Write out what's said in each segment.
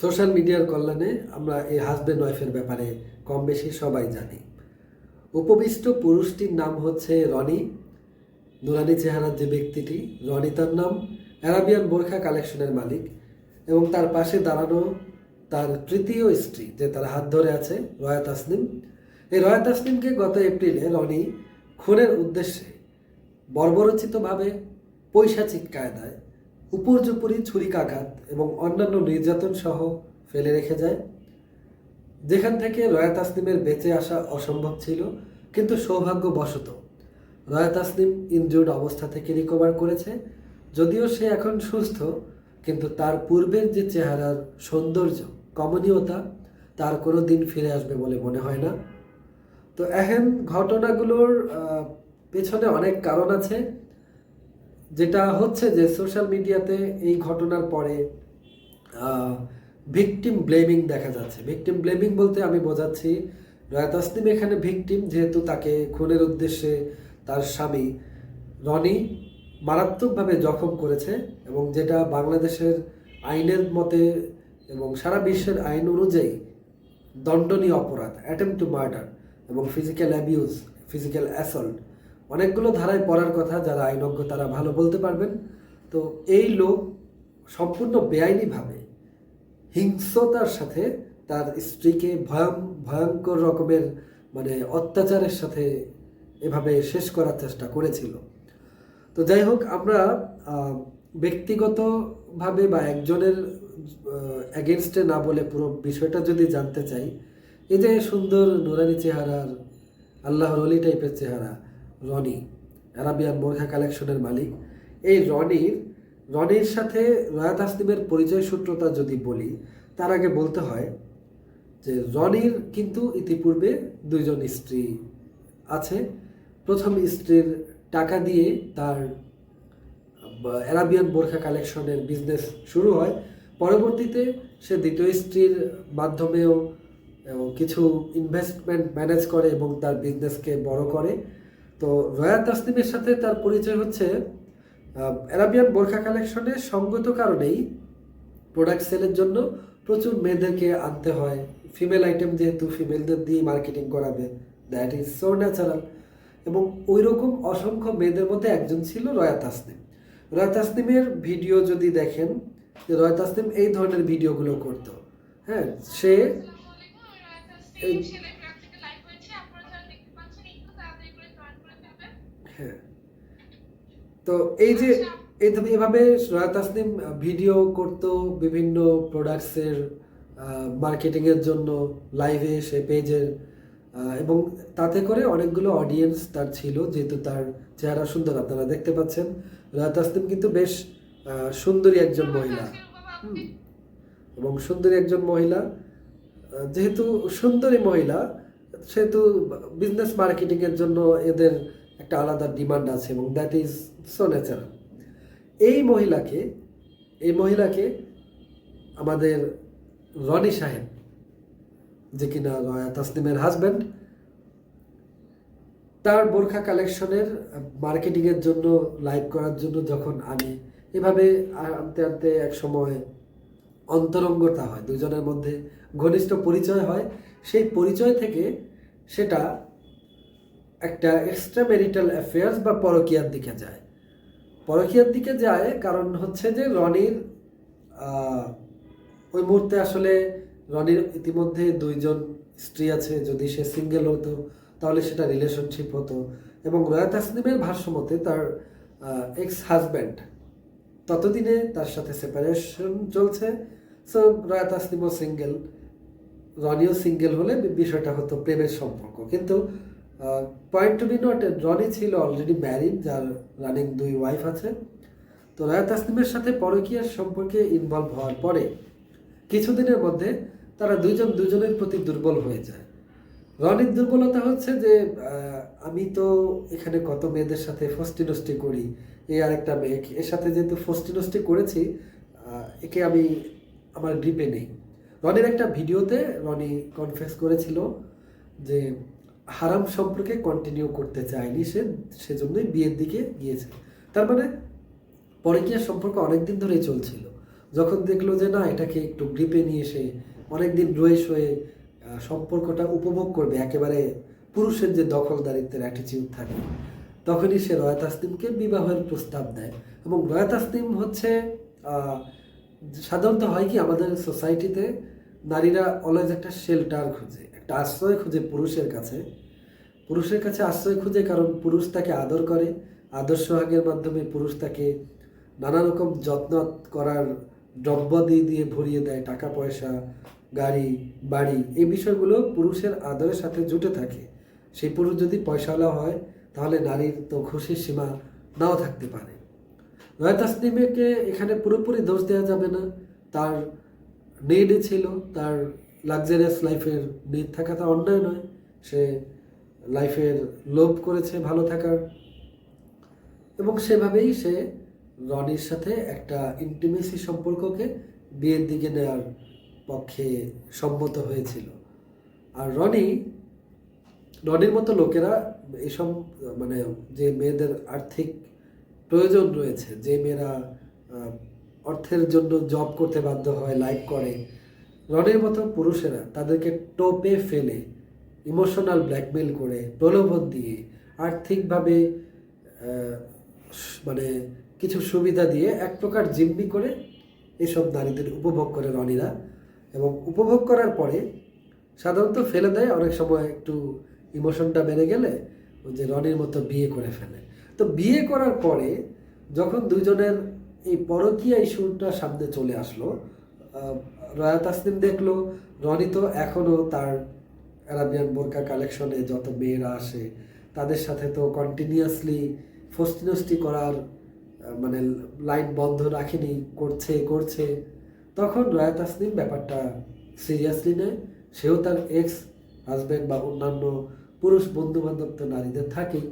Social মিডিয়ার কল্যাণে আমরা এই হাজব্যান্ড ওয়াইফের ব্যাপারে কম বেশি সবাই জানি। উপবিষ্ট পুরুষটির নাম হচ্ছে রনি। নুরানি চেহারার যে ব্যক্তিটি, রনি তার নাম অ্যারাবিয়ান বোরখা কালেকশনের মালিক এবং তার পাশে দাঁড়ানো তার তৃতীয় স্ত্রী যে তার হাত ধরে আছে, রয়া তাসনিম। এই রয়া তাসনিমকে গত এপ্রিলে রনি খুনের উদ্দেশ্যে বর্বরচিতভাবে পৈশাচিক কায়দায় উপর্যুপরি ছুরিকাঘাত এবং অন্যান্য নির্যাতন সহ ফেলে রেখে যায়। যেখান থেকে রয়া তাসনিমের বেঁচে আসা অসম্ভব ছিল, কিন্তু সৌভাগ্যবশত রয়া তাসনিম ইনজুর্ড অবস্থা থেকে রিকভার করেছে। যদিও সে এখন সুস্থ, কিন্তু তার পূর্বের যে চেহারার সৌন্দর্য, কমনীয়তা, তার কোনো দিন ফিরে আসবে বলে মনে হয় না। তো এখন ঘটনাগুলোর পেছনে অনেক কারণ আছে। যেটা হচ্ছে যে সোশ্যাল মিডিয়াতে এই ঘটনার পরে ভিকটিম ব্লেমিং দেখা যাচ্ছে। ভিকটিম ব্লেমিং বলতে আমি বোঝাচ্ছি রায় তাসনিম এখানে ভিকটিম যেহেতু তাকে খুনের উদ্দেশ্যে তার স্বামী রনি মারাত্মকভাবে জখম করেছে এবং যেটা বাংলাদেশের আইনের মতে এবং সারা বিশ্বের আইন অনুযায়ী দণ্ডনীয় অপরাধ অ্যাটেম্প টু মার্ডার এবং ফিজিক্যাল অ্যাবিউজ ফিজিক্যাল অ্যাসল্ট অনেকগুলো ধারায় পড়ার কথা যারা আইনজ্ঞ, তারা ভালো বলতে পারবেন। তো এই লোক সম্পূর্ণ বেআইনিভাবে হিংস্রতার সাথে তার স্ত্রীকে ভয়ং, ভয়ঙ্কর রকমের মানে অত্যাচারের সাথে এভাবে শেষ করার চেষ্টা করেছিল। তো যাই হোক, আমরা ব্যক্তিগতভাবে বা একজনের অ্যাগেনস্টে না বলে পুরো বিষয়টা যদি জানতে চাই, এই যে সুন্দর নুরানি চেহারার, আল্লাহর অলি টাইপের চেহারা রনি আরাবিয়ান বোরখা কালেকশনের মালিক। এই রনির রনির সাথে রয়াত আসলিমের পরিচয় সূত্রতা যদি বলি, তার আগে বলতে হয় যে রনির কিন্তু ইতিপূর্বে দুইজন স্ত্রী আছে। প্রথম স্ত্রীর টাকা দিয়ে তার অ্যারাবিয়ান বোরখা কালেকশনের বিজনেস শুরু হয়। পরবর্তীতে সে দ্বিতীয় স্ত্রীর মাধ্যমেও কিছু ইনভেস্টমেন্ট ম্যানেজ করে এবং তার বিজনেসকে বড় করে। তো রয়া তাসনিমের সাথে তার পরিচয় হচ্ছে অ্যারাবিয়ান বোরখা কালেকশনে সঙ্গত কারণেই প্রোডাক্ট সেলের জন্য প্রচুর মেয়েদেরকে আনতে হয়। ফিমেল আইটেম যেহেতু ফিমেলদের দিয়ে মার্কেটিং করাবে দ্যাট ইজ সো ন্যাচারাল এবং ওই রকম অসংখ্য মেয়েদের মধ্যে একজন ছিল রয়া তাসনিম। রয়া তাসনিমের ভিডিও যদি দেখেন যে রয়া তাসনিম এই ধরনের ভিডিওগুলো করতো হ্যাঁ সে হ্যাঁ। তো এই যে এই ধরনের এভাবে রয়া তাসনিম ভিডিও করতো বিভিন্ন প্রোডাক্টসের মার্কেটিংয়ের জন্য লাইভে সে পেজের এবং তাতে করে অনেকগুলো অডিয়েন্স তার ছিল যেহেতু তার চেহারা সুন্দর আপনারা দেখতে পাচ্ছেন। রয়া তাসনিম কিন্তু বেশ সুন্দরী একজন মহিলা। এবং সুন্দরী একজন মহিলা যেহেতু সুন্দরী মহিলা সেহেতু বিজনেস মার্কেটিংয়ের জন্য এদের একটা আলাদা ডিমান্ড আছে এবং দ্যাট ইজ সো ন্যাচারাল এই মহিলাকে এই মহিলাকে আমাদের রনি সাহেব, যে কিনা রয়া তাসনিমের হাজব্যান্ড তার বোরখা কালেকশনের মার্কেটিংয়ের জন্য লাইভ করার জন্য যখন আনে, এভাবে আনতে আনতে এক সময় অন্তরঙ্গতা হয়, দুজনের মধ্যে ঘনিষ্ঠ পরিচয় হয়। সেই পরিচয় থেকে সেটা একটা এক্সট্রা ম্যারিটাল অ্যাফেয়ার্স বা পরকীয়ার দিকে যায়। পরকীয়ার দিকে যায় কারণ হচ্ছে যে রনির ওই মুহূর্তে আসলে রনির ইতিমধ্যে দুইজন স্ত্রী আছে, যদি সে সিঙ্গেল হতো, তাহলে সেটা রিলেশনশিপ হতো এবং রয়া তাসনিমের ভাষ্যমতে তার এক্স হাজব্যান্ড ততদিনে তার সাথে সেপারেশন চলছে। সো রয়া তাসনিমও সিঙ্গেল রনিও সিঙ্গেল হলে বিষয়টা হতো প্রেমের সম্পর্ক। কিন্তু point to be not Roni ছিল অলরেডি ম্যারিড যার রানিং দুই ওয়াইফ আছে। তো রায়া তাসনিমের সাথে পরকীয়ার সম্পর্কে ইনভলভ হওয়ার পরে কিছুদিনের মধ্যে তারা দুইজন দুজনের প্রতি দুর্বল হয়ে যায়। রনির দুর্বলতা হচ্ছে যে আমি তো এখানে কত মেয়েদের সাথে ফষ্টি নষ্টি করি এই আরেকটা মেয়ে, এর সাথে যেহেতু ফষ্টি নষ্টি করেছি একে আমি আমার গ্রিপে নেই। রনির একটা ভিডিওতে রনি কনফেস করেছিল যে হারাম সম্পর্কে কন্টিনিউ করতে চায়নি সে, সেজন্যই বিয়ের দিকে গিয়েছে। তার মানে পরকীয়ার সম্পর্ক অনেকদিন ধরেই চলছিল। যখন দেখল যে না, এটাকে একটু গ্রিপে নিয়ে এসে অনেকদিন রয়েস হয়ে সম্পর্কটা উপভোগ করবে, একেবারে পুরুষের যে দখলদারিত্বের অ্যাটিচিউড থাকে, তখনই সে রয়া তাসনিমকে বিবাহের প্রস্তাব দেয়। এবং রয়া তাসনিম হচ্ছে সাধারণত হয় কি, আমাদের সোসাইটিতে নারীরা অলওয়েজ একটা শেল্টার খুঁজে। একটা আশ্রয় খুঁজে পুরুষের কাছে। পুরুষের কাছে আশ্রয় খুঁজে কারণ পুরুষ তাকে আদর করে। আদর সোহাগের মাধ্যমে পুরুষ তাকে নানা রকম যত্ন করার দ্রব্য দিয়ে দিয়ে ভরিয়ে দেয়, টাকা, পয়সা, গাড়ি, বাড়ি, এই বিষয়গুলো পুরুষের আদরের সাথে জুটে থাকে। সেই পুরুষ যদি পয়সাওয়ালা হয়, তাহলে নারীর তো খুশির সীমা নাও থাকতে পারে। তাসনিমেকে এখানে পুরোপুরি দোষ দেওয়া যাবে না। তার নেড ছিল, তার লাক্সারিয়াস লাইফের নেড থাকাটা অন্যায় নয়। সে লাইফের লোভ করেছে ভালো থাকার। এবং সেভাবেই সে রনির সাথে একটা ইন্টিমেসি সম্পর্ককে বিয়ের দিকে নেওয়ার পক্ষে সম্মত হয়েছিল। আর রনি, রনির মতো লোকেরা এসব মানে যে মেয়েদের আর্থিক প্রয়োজন রয়েছে, যে মেয়েরা অর্থের জন্য জব করতে বাধ্য হয় লাইক করে রনির মতো পুরুষেরা তাদেরকে টোপে ফেলে ইমোশনাল ব্ল্যাকমেল করে, প্রলোভন দিয়ে, আর্থিকভাবে মানে কিছু সুবিধা দিয়ে এক প্রকার জিম্মি করে এসব নারীদের উপভোগ করে রনিরা এবং উপভোগ করার পরে সাধারণত ফেলে দেয়। অনেক সময় একটু ইমোশনটা বেড়ে গেলে যে রনির মতো বিয়ে করে ফেলে। তো বিয়ে করার পরে যখন দুজনের এই পরকীয়া ইস্যুটা সামনে চলে আসলো রয়া তাসনিম দেখল। রনি তো এখনও তার অ্যারাবিয়ান বোরকা কালেকশনে যত মেয়েরা আসে, তাদের সাথে তো কন্টিনিউয়াসলি ফস্টিনস্টি করার মানে লাইন বন্ধ রাখেনি, করছে করছে। তখন রয়া তাসনিম ব্যাপারটা সিরিয়াসলি নেয়। সেও তার এক্স হাজব্যান্ড বা অন্যান্য পুরুষ বন্ধু বান্ধব তো নারীদের থাকেই,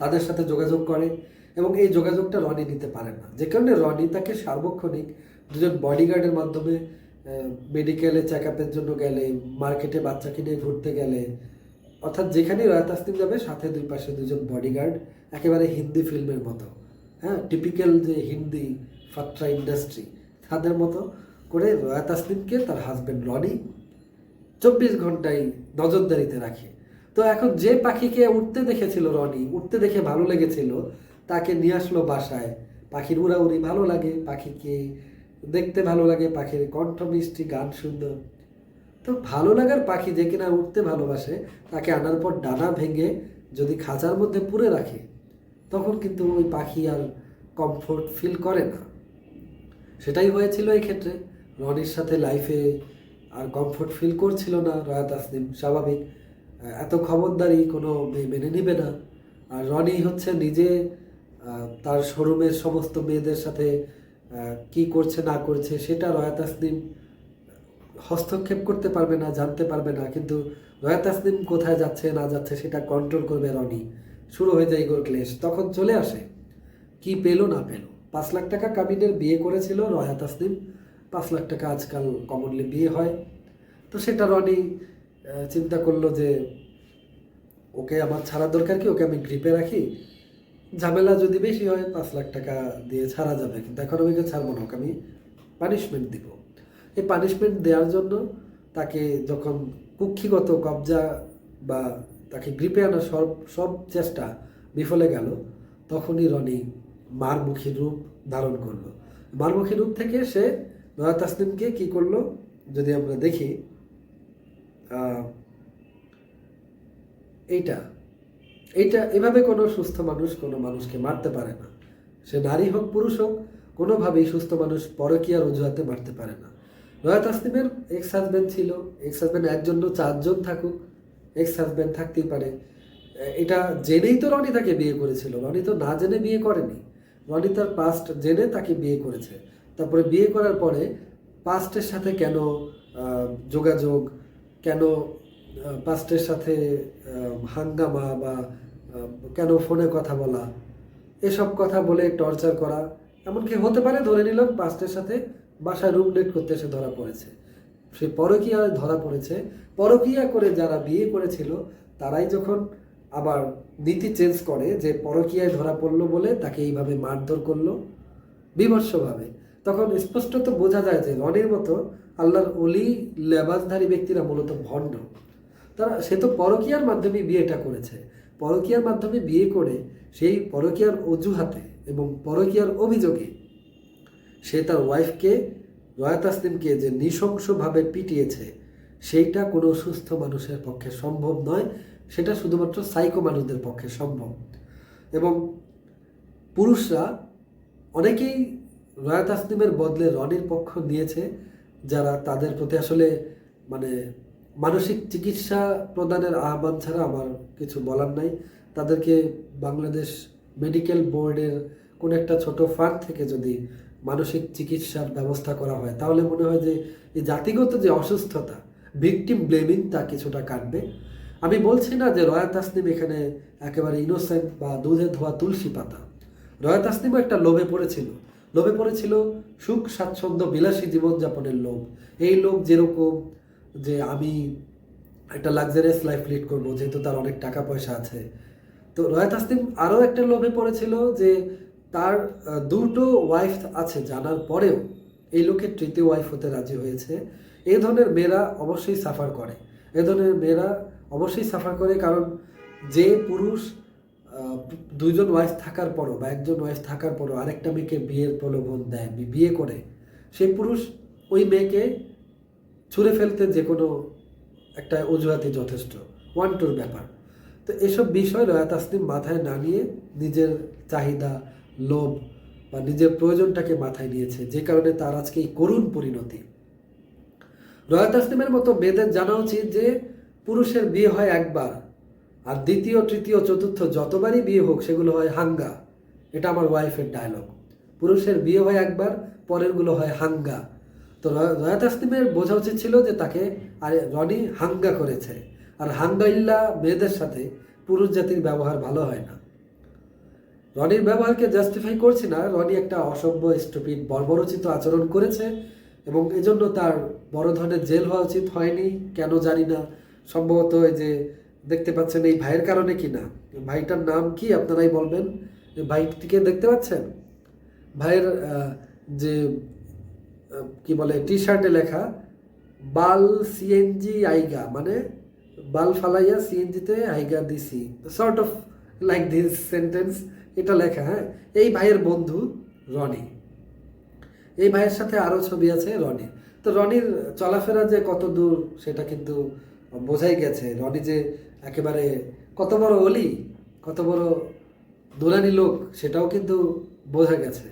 তাদের সাথে যোগাযোগ করে এবং এই যোগাযোগটা রনি নিতে পারে না। যে কারণে রনি তাকে সার্বক্ষণিক দুজন বডিগার্ডের মাধ্যমে মেডিকেলে চেক আপের জন্য গেলে মার্কেটে বাচ্চাকে নিয়ে ঘুরতে গেলে, অর্থাৎ যেখানেই রয়া তাসনিম যাবে, সাথে দুই পাশে দুজন বডিগার্ড একেবারে হিন্দি ফিল্মের মতো। হ্যাঁ টিপিক্যাল যে হিন্দি ফাত্রা ইন্ডাস্ট্রি তাদের মতো করে রয়া তাসনিমকে তার হাজব্যান্ড রনি চব্বিশ ঘন্টায় নজরদারিতে রাখে। তো এখন যে পাখিকে উঠতে দেখেছিল রনি উঠতে দেখে ভালো লেগেছিল, তাকে নিয়ে আসলো বাসায়। পাখির উড়াউড়ি ভালো লাগে, পাখিকে দেখতে ভালো লাগে পাখির কণ্ঠ মিষ্টি গান সুন্দর। তো ভালো লাগার পাখি যে কিনা উঠতে ভালোবাসে, তাকে আনার পর ডানা ভেঙে যদি খাঁচার মধ্যে পুরে রাখে, তখন কিন্তু ওই পাখি আর কমফোর্ট ফিল করে না। সেটাই হয়েছিল এই ক্ষেত্রে। রনির সাথে লাইফে আর কমফোর্ট ফিল করছিল না রয়া তাসনিম স্বাভাবিক। এত খবরদারি কোনো মেয়ে মেনে নিবে না। আর রনি হচ্ছে নিজে তার শোরুমের সমস্ত মেয়েদের সাথে কি করছে, না করছে, সেটা রয়া তাসনিম হস্তক্ষেপ করতে পারবে না, জানতে পারবে না, কিন্তু রয়া তাসনিম কোথায় যাচ্ছে, না যাচ্ছে, সেটা কন্ট্রোল করবে রনি। শুরু হয়ে যায় ইগোর ক্লেশ। তখন চলে আসে, কি পেল, না পেল। পাঁচ লাখ টাকা কাবিনের বিয়ে করেছিল রয়া তাসনিম। পাঁচ লাখ টাকা আজকাল কমনলি বিয়ে হয়। তো সেটা রনি চিন্তা করল যে, ওকে আমার ছাড়া দরকার কি? ওকে আমি গ্রিপে রাখি? ঝামেলা যদি বেশি হয়, পাঁচ লাখ টাকা দিয়ে ছাড়া যাবে। কিন্তু এখন আমি ছাড়বো না আমি পানিশমেন্ট দিব। এই পানিশমেন্ট দেওয়ার জন্য তাকে যখন কুক্ষিগত কবজা বা তাকে গ্রিপে আনার সব সব চেষ্টা বিফলে গেল, তখনই রনি মারমুখী রূপ ধারণ করল। মারমুখী রূপ থেকে সে নয়া তাসনিমকে কী করল, যদি আমরা দেখি এইটা এইটা, এভাবে কোনো সুস্থ মানুষ কোনো মানুষকে মারতে পারে না। সে নারী হোক, পুরুষ হোক, কোনোভাবেই সুস্থ মানুষ পরকীয়ার অজুহাতে মারতে পারে না। রয়া তাসনিমের এক্স হাজব্যান্ড ছিল এক্স হাজব্যান্ড একজন চারজন থাকুক এক্স হাজব্যান্ড থাকতেই পারে। এটা জেনেই তো রনি তাকে বিয়ে করেছিল। রনি তো না জেনে বিয়ে করেনি। রনি তার পাস্ট জেনে তাকে বিয়ে করেছে। তারপরে বিয়ে করার পরে পাস্টের সাথে কেন যোগাযোগ, কেন পাস্টের সাথে হাঙ্গামা বা কেন ফোনে কথা বলা, এসব কথা বলে টর্চার করা, এমনকি হতে পারে ধরে নিলাম পাস্টের সাথে বাসায় রুম ডেট করতে এসে ধরা পড়েছে। সে পরকীয়া ধরা পড়েছে। পরকীয়া করে যারা বিয়ে করেছিল, তারাই যখন আবার নীতি চেঞ্জ করে যে পরকীয়ায় ধরা পড়ল বলে তাকে এইভাবে মারধর করল, বিভৎসভাবে, তখন স্পষ্টত বোঝা যায় যে রনির মতো আল্লাহর অলি লেবাসধারী ব্যক্তিরা মূলত ভণ্ড। তারা, সে তো পরকীয়ার মাধ্যমে বিয়েটা করেছে। পরকীয়ার মাধ্যমে বিয়ে করে সেই পরকীয়ার অজুহাতে এবং পরকীয়ার অভিযোগে সে তার ওয়াইফকে, রয়া তাসলিমকে যে নৃশংসভাবে পিটিয়েছে, সেইটা কোনো সুস্থ মানুষের পক্ষে সম্ভব নয়। সেটা শুধুমাত্র সাইকো মানুষদের পক্ষে সম্ভব। এবং পুরুষরা অনেকেই রয়া তাসলিমের বদলে রনির পক্ষ নিয়েছে, যারা তাদের প্রতি আসলে মানে মানসিক চিকিৎসা প্রদানের আহ্বান ছাড়া আমার কিছু বলার নাই। তাদেরকে বাংলাদেশ মেডিকেল বোর্ডের কোনো একটা ছোট ফান্ড থেকে যদি মানসিক চিকিৎসার ব্যবস্থা করা হয়, তাহলে মনে হয় যে এই জাতিগত যে অসুস্থতা ভিকটিম ব্লেমিং তা কিছুটা কাটবে। আমি বলছি না যে রয়া তাসনিম এখানে একেবারে ইনোসেন্ট বা দুধে ধোয়া তুলসী পাতা। রয়া তাসনিমও একটা লোভে পড়েছিল। লোভে পড়েছিল সুখ, স্বাচ্ছন্দ্য, বিলাসী জীবনযাপনের লোভ। এই লোভ যেরকম যে আমি একটা লাক্সারিয়াস লাইফ লিড করব যেহেতু তার অনেক টাকা পয়সা আছে। তো রয়া তাসনিম আরও একটা লোভে পড়েছিল যে তার দুটো ওয়াইফ আছে জানার পরেও এই লোকের তৃতীয় ওয়াইফ হতে রাজি হয়েছে। এই ধরনের মেয়েরা অবশ্যই সাফার করে। এ ধরনের মেয়েরা অবশ্যই সাফার করে কারণ যে পুরুষ আহ, দুইজন ওয়াইফ থাকার পরও বা একজন ওয়াইফ থাকার পরও আরেকটা মেয়েকে বিয়ের প্রলোভন দেয় বিয়ে করে। সেই পুরুষ ওই মেয়েকে ছুঁড়ে ফেলতে যে কোনো একটা অজুহাতই যথেষ্ট। ওয়ান টুর ব্যাপার। তো এসব বিষয় রয়া তাসনিম মাথায় না নিয়ে নিজের চাহিদা, লোভ বা নিজের প্রয়োজনটাকে মাথায় নিয়েছে। যে কারণে তার আজকে এই করুণ পরিণতি। রয়া তাসনিমের মতো মেয়েদের জানা উচিত যে পুরুষের বিয়ে হয় একবার আর দ্বিতীয়, তৃতীয়, চতুর্থ যতবারই বিয়ে হোক সেগুলো হয় হাঙ্গা। এটা আমার ওয়াইফের ডায়লগ পুরুষের বিয়ে হয় একবার, পরেরগুলো হয় হাঙ্গা। তো রয়া তাসনিমের বোঝা উচিত ছিল যে তাকে, আরে, রনি হাঙ্গা করেছে। আর হাঙ্গা ইল্লা মেয়েদের সাথে পুরুষ জাতির ব্যবহার ভালো হয় না। রনির ব্যবহারকে জাস্টিফাই করছি না। রনি একটা অসভ্য স্টুপিড বর্বরচিত আচরণ করেছে এবং এজন্য তার বড় ধরনের জেল হওয়া উচিত হয়নি। কেন জানি না। সম্ভবত এই যে দেখতে পাচ্ছেন এই ভাইয়ের কারণে কি না। ভাইটার নাম কি আপনারাই বলবেন? ভাইটিকে দেখতে পাচ্ছেন? ভাইয়ের যে কি বলে টি শার্টে লেখা, বাল সিএনজি আইগা মানে বাল ফালাইয়া সিএনজিতে আইগা দিছি। Sort of like this sentence এটা লেখা হ্যাঁ? এই ভাইয়ের বন্ধু রনি। এই ভাইয়ের সাথে আরও ছবি আছে রনি। তো রনির চলাফেরা যে কত দূর, সেটা কিন্তু বোঝাই গেছে। রনি যে একেবারে কত বড় অলি, কত বড় দুরানি লোক, সেটাও কিন্তু বোঝা গেছে।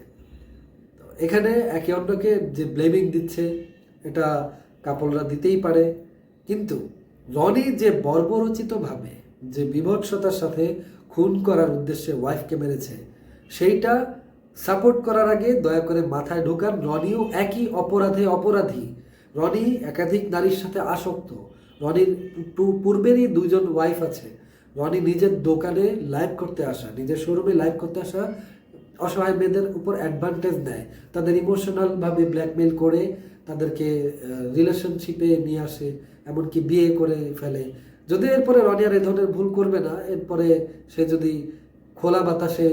এখানে একে অন্যকে যে ব্লেমিং দিচ্ছে, এটা কাপড়রা দিতেই পারে। কিন্তু রনি যে বর্বরচিতভাবে যে বিভৎসতার সাথে খুন করার উদ্দেশ্যে ওয়াইফকে মেরেছে, সেইটা সাপোর্ট করার আগে দয়া করে মাথায় ঢোকান, রনিও একই অপরাধে অপরাধী। রনি একাধিক নারীর সাথে আসক্ত। রনির পূর্বেরই দুজন ওয়াইফ আছে। রনি নিজের দোকানে লাইভ করতে আসা, নিজের শোরুমে লাইভ করতে আসা অসহায় মেয়েদের উপর অ্যাডভান্টেজ নেয় তাদের ইমোশনালভাবে ব্ল্যাকমেল করে, তাদেরকে রিলেশনশিপে নিয়ে আসে, এমনকি বিয়ে করে ফেলে। যদি এরপরে রনিয়ার আর এ ধরনের ভুল করবে না, এরপরে সে যদি খোলা বাতাসে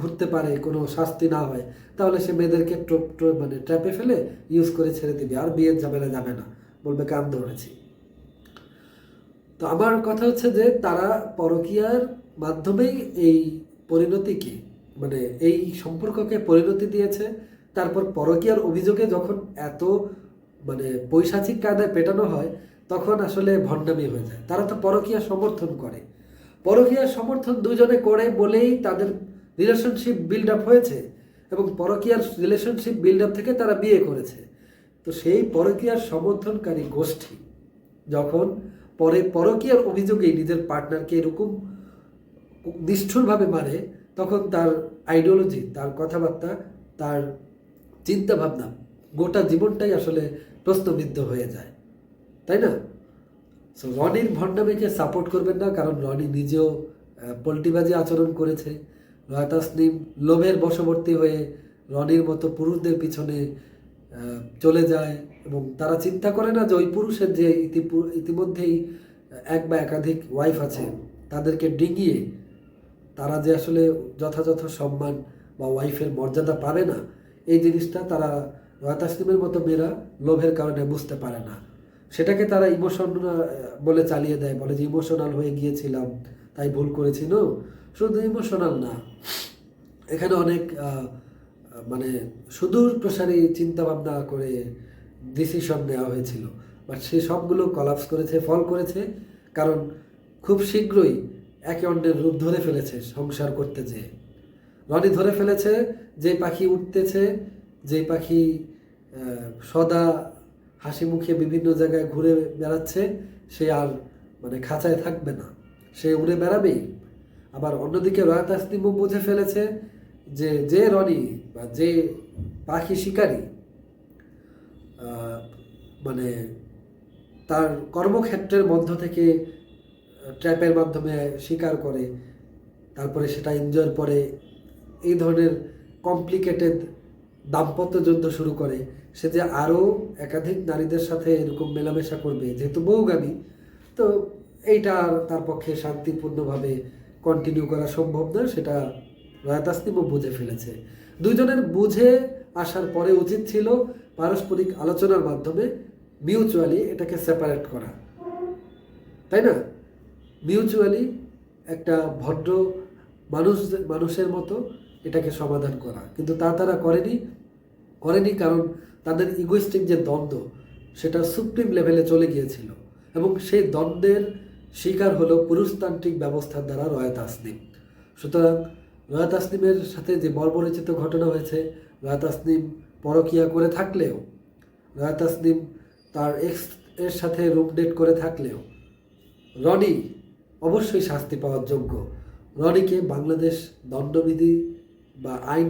ঘুরতে পারে, কোনো শাস্তি না হয়, তাহলে সে মেয়েদেরকে ট্রপ ট্রপ মানে ট্র্যাপে ফেলে ইউজ করে ছেড়ে দিবে, আর বিয়ের ঝামেলা যাবে না, বলবে কান ধরেছি। তো আমার কথা হচ্ছে যে তারা পরকীয়ার মাধ্যমেই এই পরিণতিকে মানে এই সম্পর্ককে পরিণতি দিয়েছে। তারপর পরকীয়ার অভিযোগে যখন এত মানে পৈশাচিক কায়দায় পেটানো হয়, তখন আসলে ভণ্ডামি হয়ে যায়। তারা তো পরকীয়া সমর্থন করে। পরকীয়া সমর্থন দুজনে করে বলেই তাদের রিলেশনশিপ বিল্ড আপ হয়েছে এবং পরকীয়ার রিলেশনশিপ বিল্ড আপ থেকে তারা বিয়ে করেছে। তো সেই পরকীয়ার সমর্থনকারী গোষ্ঠী যখন পরে পরকীয়ার অভিযোগেই নিজের পার্টনারকে এরকম নিষ্ঠুরভাবে মারে তখন তার আইডিওলজি তার কথাবার্তা, তার চিন্তা ভাবনা গোটা জীবনটাই আসলে প্রশ্নবিদ্ধ হয়ে যায়। তাই না? সো রনির ভণ্ডামিকে সাপোর্ট করবেন না, কারণ রনি নিজেও পোল্টিবাজি আচরণ করেছে। তাসনিম লোভের বশবর্তী হয়ে রনির মতো পুরুষদের পিছনে চলে যায় এবং তারা চিন্তা করে না যে ওই পুরুষের যে ইতিমধ্যেই এক বা একাধিক ওয়াইফ আছে, তাদেরকে ডিঙিয়ে তারা যে আসলে যথাযথ সম্মান বা ওয়াইফের মর্যাদা পাবে না, এই জিনিসটা তারা তাসলিমের মতো মেয়েরা লোভের কারণে বুঝতে পারে না। সেটাকে তারা ইমোশন বলে চালিয়ে দেয়, বলে যে ইমোশনাল হয়ে গিয়েছিলাম, তাই ভুল করেছি। নো শুধু ইমোশনাল না। এখানে অনেক মানে সুদূর প্রসারী চিন্তা ভাবনা করে ডিসিশন নেওয়া হয়েছিল। বাট সে সবগুলো কলাপস করেছে ফল করেছে, কারণ খুব শীঘ্রই একে অন্যের রূপ ধরে ফেলেছে সংসার করতে যেয়ে। রনি ধরে ফেলেছে যে পাখি উঠতেছে যে পাখি সদা হাসি মুখে বিভিন্ন জায়গায় ঘুরে বেড়াচ্ছে, সে আর মানে খাঁচায় থাকবে না। সে উড়ে বেড়াবেই আবার অন্যদিকে রয়াত আসলিমও বুঝে ফেলেছে যে যে রনি বা যে পাখি শিকারী মানে তার কর্মক্ষেত্রের মধ্য থেকে ট্র্যাপের মাধ্যমে শিকার করে, তারপরে সেটা এনজয়ের পরে এই ধরনের কমপ্লিকেটেড দাম্পত্য যুদ্ধ শুরু করে। সে যে আরও একাধিক নারীদের সাথে এরকম মেলামেশা করবে, যেহেতু বউগামী তো এইটা আর তার পক্ষে শান্তিপূর্ণভাবে কন্টিনিউ করা সম্ভব না সেটা রয়াত আসলিমও বুঝে ফেলেছে। দুইজনের বুঝে আসার পরে উচিত ছিল পারস্পরিক আলোচনার মাধ্যমে মিউচুয়ালি এটাকে সেপারেট করা। তাই না? মিউচুয়ালি একটা ভদ্র মানুষ, মানুষের মতো এটাকে সমাধান করা। কিন্তু তা তারা করেনি করেনি কারণ তাদের ইগোইস্টিক যে দ্বন্দ্ব, সেটা সুপ্রিম লেভেলে চলে গিয়েছিল। এবং সেই দ্বন্দ্বের শিকার হলো পুরুষতান্ত্রিক ব্যবস্থার দ্বারা রয়াত আসলিম সুতরাং রয়াত আসলিমের সাথে যে বর্বরচিত ঘটনা হয়েছে রয়াত আসলিম পরকিয়া করে থাকলেও রয়াত আসলিম তার এক্সের সাথে রুম ডেট করে থাকলেও, রনি অবশ্যই শাস্তি পাওয়ার যোগ্য। রনিকে বাংলাদেশ দণ্ডবিধি বা আইন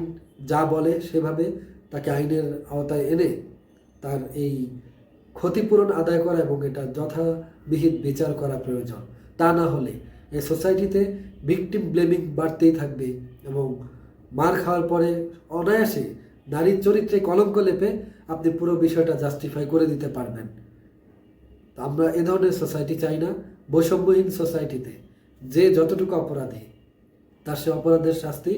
যা বলে সেভাবে তাকে আইনের আওতায় এনে তার এই ক্ষতিপূরণ আদায় করা এবং এটা যথাবিহিত বিচার করা প্রয়োজন। তা না হলে এই সোসাইটিতে ভিকটিম ব্লেমিং বাড়তেই থাকবে এবং মার খাওয়ার পরে অনায়াসে নারীর চরিত্রে কলঙ্ক লেপে আপনি পুরো বিষয়টা জাস্টিফাই করে দিতে পারবেন। আমরা এ ধরনের সোসাইটি চাই না। বৈষম্যহীন সোসাইটিতে যে যতটুকু অপরাধী, তার সে অপরাধের শাস্তি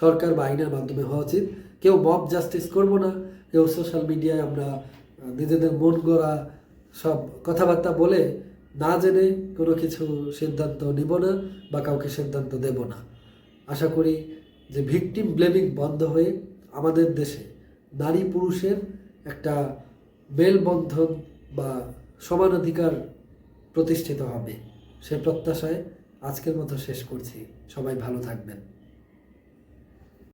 সরকার বা আইনের মাধ্যমে হওয়া উচিত। কেউ মব জাস্টিস করব না, কেউ সোশ্যাল মিডিয়ায় আমরা নিজেদের মন গড়া সব কথাবার্তা বলে না জেনে কোনো কিছু সিদ্ধান্ত নিব না বা কাউকে সিদ্ধান্ত দেব না। আশা করি যে ভিকটিম ব্লেমিং বন্ধ হয়ে আমাদের দেশে নারী পুরুষের একটা মেলবন্ধন বা সমান অধিকার প্রতিষ্ঠিত হবে। সে প্রত্যাশায় আজকের মতো শেষ করছি। সবাই ভালো থাকবেন।